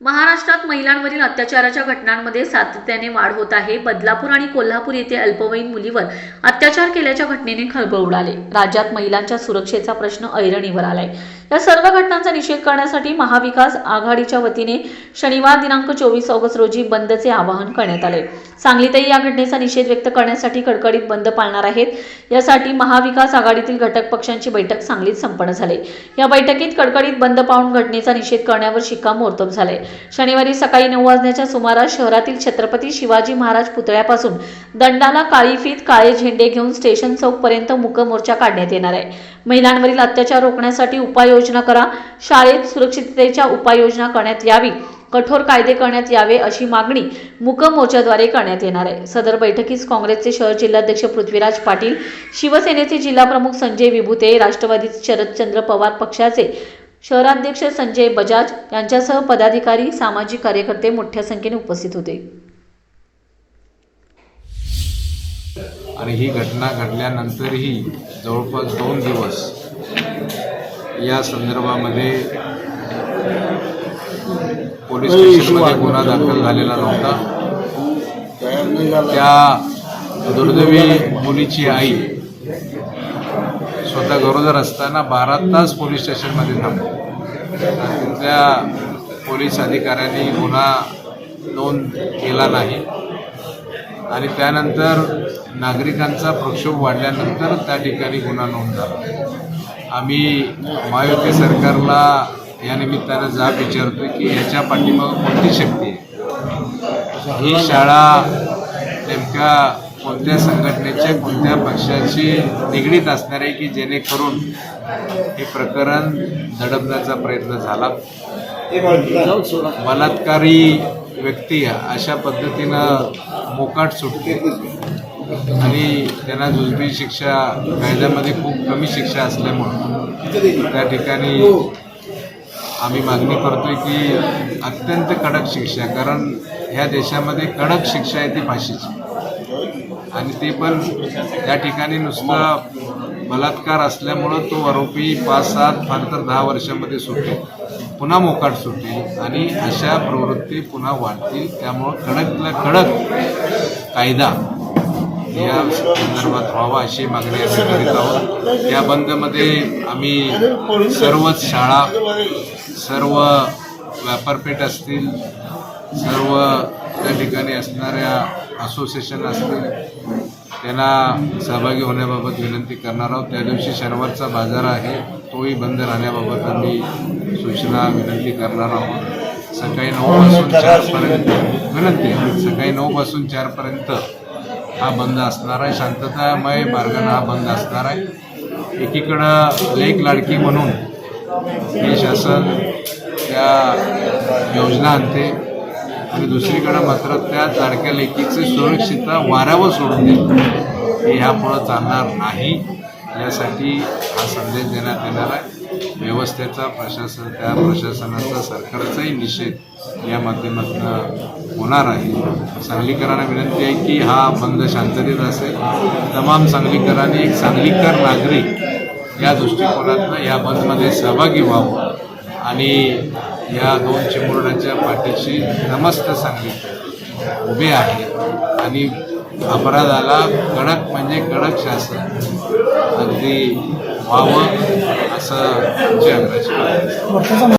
महाराष्ट्रात महिलांवरील अत्याचाराच्या घटनांमध्ये सातत्याने वाढ होत आहे. बदलापूर आणि कोल्हापूर येथे अल्पवयीन मुलीवर अत्याचार केल्याच्या घटनेने खळबळ उडाले. राज्यात महिलांच्या सुरक्षेचा प्रश्न ऐरणीवर आलाय. या सर्व घटनांचा निषेध करण्यासाठी महाविकास आघाडीच्या वतीने शनिवार दिनांक चोवीस ऑगस्ट रोजी बंदचे आवाहन करण्यात आले. सांगलीतही या घटनेचा निषेध व्यक्त करण्यासाठी कडकडीत बंद पाळणार आहेत. यासाठी महाविकास आघाडीतील घटक पक्षांची बैठक सांगलीत संपन्न झाली. या बैठकीत कडकडीत बंद पाळून घटनेचा निषेध करण्यावर शिक्कामोर्तब झाले. शनिवारी सकाळी नऊ वाजण्याच्या सुमारास शहरातील छत्रपती शिवाजी महाराज पुतळ्यापासून दंडाला काळी फीत काळे झेंडे घेऊन स्टेशन चौक पर्यंत काढण्यात येणार आहे. महिलांवरील अत्याचार रोखण्यासाठी उपाययोजना करा. शाळेत सुरक्षिततेच्या उपाययोजना करण्यात यावी. कठोर कायदे करण्यात यावे अशी मागणी मूक मोर्चाद्वारे करण्यात येणार आहे. सदर बैठकीस काँग्रेसचे शहर जिल्हाध्यक्ष पृथ्वीराज पाटील शिवसेनेचे जिल्हाप्रमुख संजय विभूते राष्ट्रवादीचे शरदचंद्र पवार पक्षाचे शहराध्यक्ष संजय बजाज यांच्यासह पदाधिकारी सामाजिक कार्यकर्ते मोठ्या संख्येने उपस्थित होते. आणि ही घटना घडल्यानंतरही जवळपास दोन दिवस या संदर्भामध्ये पोलीस स्टेशनमध्ये गुन्हा दाखल झालेला नव्हता. त्या दुर्दैवी मुलीची आई स्वतः गरोदर असताना बारा तास पोलीस स्टेशनमध्ये थांबली. तिथल्या पोलीस अधिकाऱ्यांनी गुन्हा नोंद केला नाही. आणि त्यानंतर नागरिकांचा प्रक्षोभ वाढल्यानंतर त्या ठिकाणी गुन्हा नोंद झाला. आम्ही महायुती सरकारला या निमित्तानं जाब विचारतो की याच्या पाठीमागं कोणती शक्ती आहे? ही शाळा नेमक्या कोणत्या संघटनेच्या कोणत्या पक्षाशी निगडीत असणार आहे की जेणेकरून हे प्रकरण दडपण्याचा प्रयत्न झाला? बलात्कारी व्यक्ती अशा पद्धतीनं मोकाट सुटते. आणि त्यांना जुजबी शिक्षा कायद्यामध्ये खूप कमी शिक्षा असल्यामुळं. त्या ठिकाणी आम्ही मागणी करतोय की अत्यंत कडक शिक्षा कारण ह्या देशामध्ये कडक शिक्षा आहे ती फाशीची. आणि ते पण त्या ठिकाणी नुसतं बलात्कार असल्यामुळं तो आरोपी पाच सात फार तर दहा वर्षामध्ये सुटतो. पुन्हा मोकाट सुटतील आणि अशा प्रवृत्ती पुन्हा वाढतील. त्यामुळं कडकला कडक कायदा या संदर्भात व्हावा अशी मागणी आम्ही करीत आहोत. या बंदमध्ये आम्ही सर्वच शाळा सर्व व्यापारपेठ असतील सर्व त्या ठिकाणी असणाऱ्या असोसिएशन असतील त्यांना सहभागी होण्याबाबत विनंती करणार आहोत. त्या दिवशी शनिवारचा बाजार आहे तोही बंद राहण्याबाबत आम्ही सूचना विनंती करणार आहोत. सकाळी नऊपासून चारपर्यंत विनंती आहे. सकाळी नऊपासून चारपर्यंत हा बंद असणार आहे. शांततामय मार्गाने हा बंद असणार आहे. एकीकडं लेख लाडकी म्हणून हे शासन त्या योजना आणते. आणि दुसरीकडं मात्र त्या लाडक्या लेकीची सुरक्षितता वाऱ्यावर सोडून देते हे ह्यापुढं चालणार नाही. यासाठी हा संदेश देण्यात येणार आहे. व्यवस्थेचा प्रशासन त्या प्रशासनाचा सरकारचाही निषेध या माध्यमातून होणार आहे. सांगलीकरांना विनंती आहे की हा बंद शांततेत असेल. तमाम सांगलीकरांनी एक सांगलीकर नागरिक या दृष्टिकोनातनं या बंदमध्ये सहभागी व्हावं. आणि या दोन चिमुरड्यांच्या पाठीशी नमस्त सांगली उभे आहे. आणि अपराधाला कडक म्हणजे कडक शासन. अगदी व्हावं असं आमची आग्रह